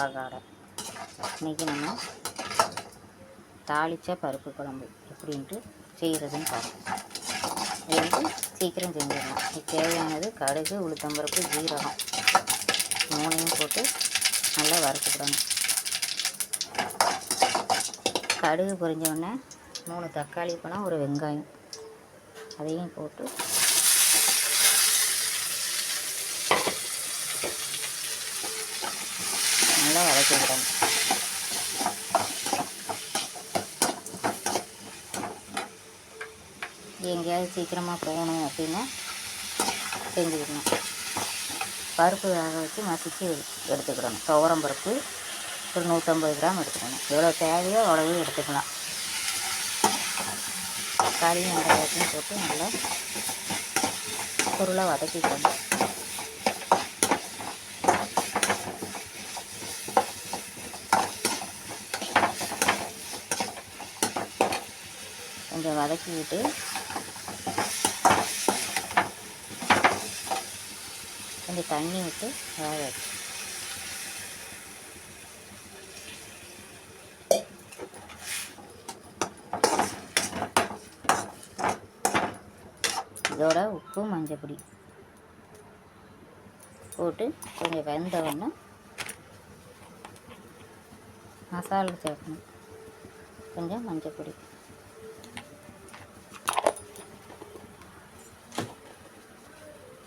வாகாடை இன்றைக்கி நம்ம தாளித்த பருப்பு குழம்பு எப்படின்ட்டு செய்கிறதுன்னு பார்ப்போம் இது வந்து சீக்கிரம் செஞ்சிடலாம். தேவையானது கடுகு உளுத்தம்பருப்பு ஜீரகம். மூணையும் போட்டு நல்லா வறுத்துக்கிடணும். கடுகு பொரிஞ்ச உடனே மூணு தக்காளி பழம் ஒரு வெங்காயம். அதையும் போட்டு நல்லா வதக்கிக்கிடணும் எங்கேயாவது சீக்கிரமாக போகணும் அப்படின்னா செஞ்சுக்கணும் பருப்பு வேக வச்சு மசித்து எடுத்துக்கிடணும். துவரம் பருப்பு ஒரு நூற்றம்பது கிராம் எடுத்துக்கணும். எவ்வளோ தேவையோ அவ்வளவு எடுத்துக்கலாம். தக்காளியும் வெங்காயத்தையும் போட்டு நல்லா பொருளாக வதக்கிக்கணும். கொஞ்சம் வதக்கிக்கிட்டு கொஞ்சம் தண்ணி விட்டு வேக வச்சு இதோட உப்பு மஞ்சப்பொடி போட்டு கொஞ்சம் வெந்தவொன்னே மசாலா சேர்க்கணும். கொஞ்சம் மஞ்சள் பொடி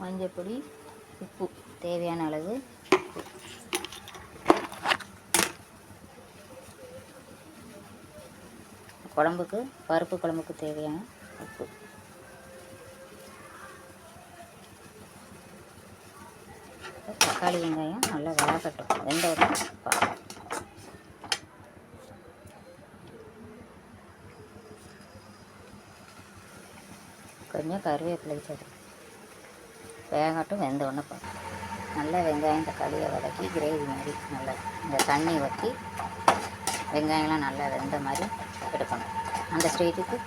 மஞ்சப்பொடி உப்பு தேவையான அளவு. குழம்புக்கு பருப்பு குழம்புக்கு தேவையான உப்பு. தக்காளி வெங்காயம் நல்லா வளர்க்கட்டும் வெந்த உடனே பார்க்கலாம் கொஞ்சம் கருவேப்பிலை சேர்த்து வேகட்டும் வெந்த உடனே பார்க்கலாம் நல்லா வெங்காயம் தக்காளியை வதக்கி கிரேவி மாதிரி நல்லா இந்த தண்ணி ஊற்றி வெங்காயம்லாம் நல்லா வெந்த மாதிரி எடுக்கணும். அந்த ஸ்டேஜுக்கு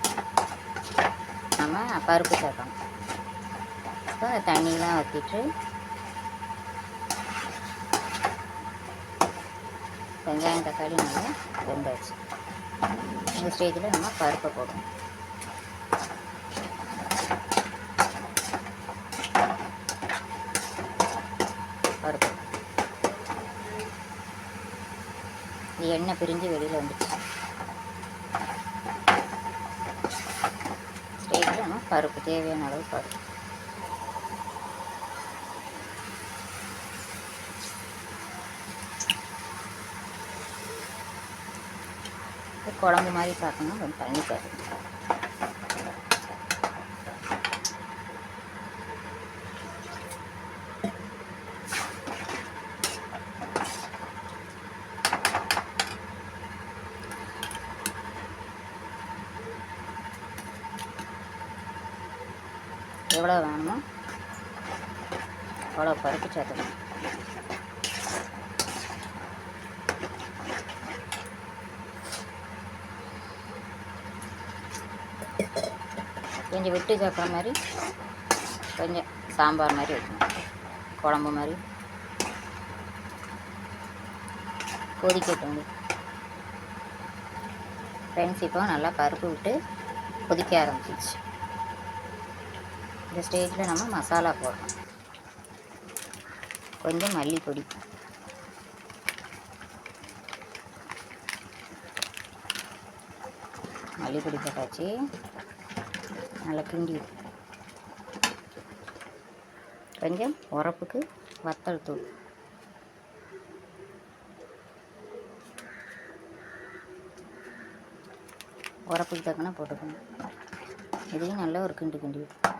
நம்ம பருப்பு சேர்க்கணும். இப்போ அந்த தண்ணியெலாம் ஊற்றிட்டு வெங்காயம் தக்காளி நல்லா வெந்தாச்சு. இந்த ஸ்டேஜில் நம்ம பருப்பை போடணும். இருக்கும் இது எண்ணெய் பிரிஞ்சு வெளியில் வந்துச்சு ஸ்டேஜில் நம்ம பருப்பு தேவையான அளவு பருப்பு. குழம்பு மாதிரி பார்க்கணும் கொஞ்சம் தண்ணி சேர்க்கணும் எவ்வளோ வேணுமோ அவ்வளோ பருப்பு சேர்த்துக்கணும். கொஞ்சம் விட்டு சேர்க்குற மாதிரி கொஞ்சம் சாம்பார் மாதிரி வைக்கணும். குழம்பு மாதிரி. கொதிக்கட்டும் ஃப்ரெண்ட்ஸ் இப்போ நல்லா பருப்பு விட்டு கொதிக்க ஆரம்பிச்சிச்சு இந்த ஸ்டேஜில் நம்ம மசாலா போடணும். கொஞ்சம் மல்லிப்பொடி. மல்லிப்பொடி போட்டாச்சு. நல்லா கிண்டி கொஞ்சம் உரப்புக்கு வத்தல் தூள். உரப்புக்கு தக்கன போட்டுக்கணும். இதையும் நல்லா ஒரு கிண்டு கிண்டி விட்டு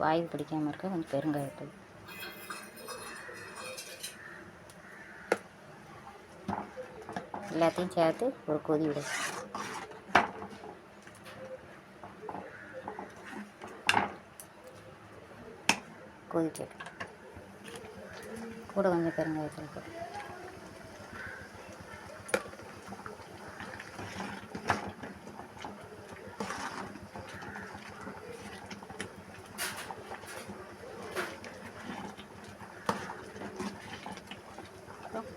வாயு பிடிக்காமல் இருக்க கொஞ்சம் பெருங்காயத்தூள். எல்லாத்தையும் சேர்த்து ஒரு கொதி விடு. கொதிக்கட்டும் கூட கொஞ்சம் பெருங்காயத்தூள் போட்டு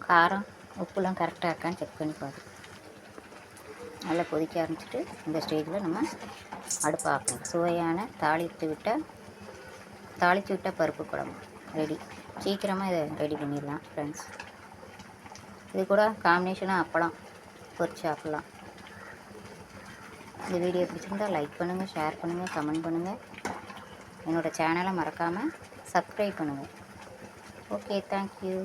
காரம் உப்புலாம் கரெக்டாக இருக்கான்னு செக் பண்ணி பாரு நல்லா கொதிக்க ஆரம்பிச்சிட்டு இந்த ஸ்டேஜில் நம்ம அடுப்பு ஆக்கணும் சுவையான தாளித்து விட்ட தாளித்து விட்ட பருப்பு குழம்பு ரெடி சீக்கிரமாக இதை ரெடி பண்ணிடலாம் ஃப்ரெண்ட்ஸ் இது கூட காம்பினேஷனாக அப்பளம் பொரிச்சு சாப்பிட்லாம். இந்த வீடியோ பிடிச்சிருந்தா லைக் பண்ணுங்கள் ஷேர் பண்ணுங்கள் கமெண்ட் பண்ணுங்கள் என்னோடய சேனலை மறக்காமல் சப்ஸ்கிரைப் பண்ணுங்கள் ஓகே தேங்க்யூ